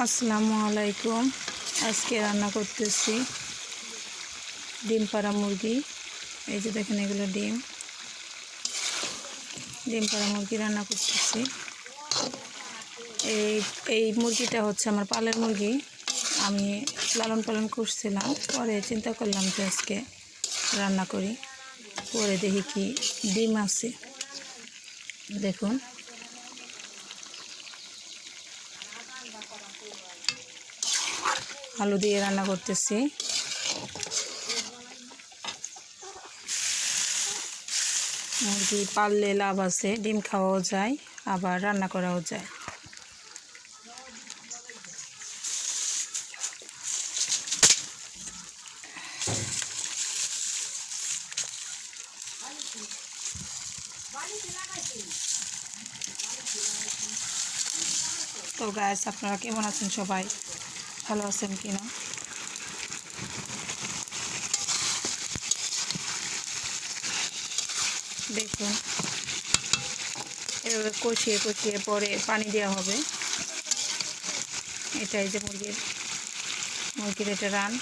আসসালামু আলাইকুম। আজকে রান্না করতেছি ডিম পাড়া মুরগি। এই যে দেখেন এগুলো ডিম। ডিম পাড়া মুরগি রান্না করতেছি। এই এই মুরগিটা হচ্ছে আমার পালের মুরগি। আমি লালন পালন করছিলাম, পরে চিন্তা করলাম যে আজকে রান্না করি। পরে দেখি কি ডিম আছে। দেখুন। আলু দিয়ে রান্না করতেছি। মুরগি পাললে লাভ আছে, ডিম খাওয়াও যায়, আবার রান্না করাও যায়। তো গাছ আপনারা কেমন আছেন সবাই? ভালো আছেন কিনা? দেখুন, এভাবে কষিয়ে কষিয়ে পরে পানি দেওয়া হবে। এটাই যে মুরগির মুরগির এটা রান।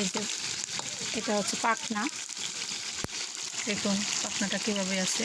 এই যে, এটা হচ্ছে পাখনা। দেখুন, পাখনাটা কীভাবে আছে।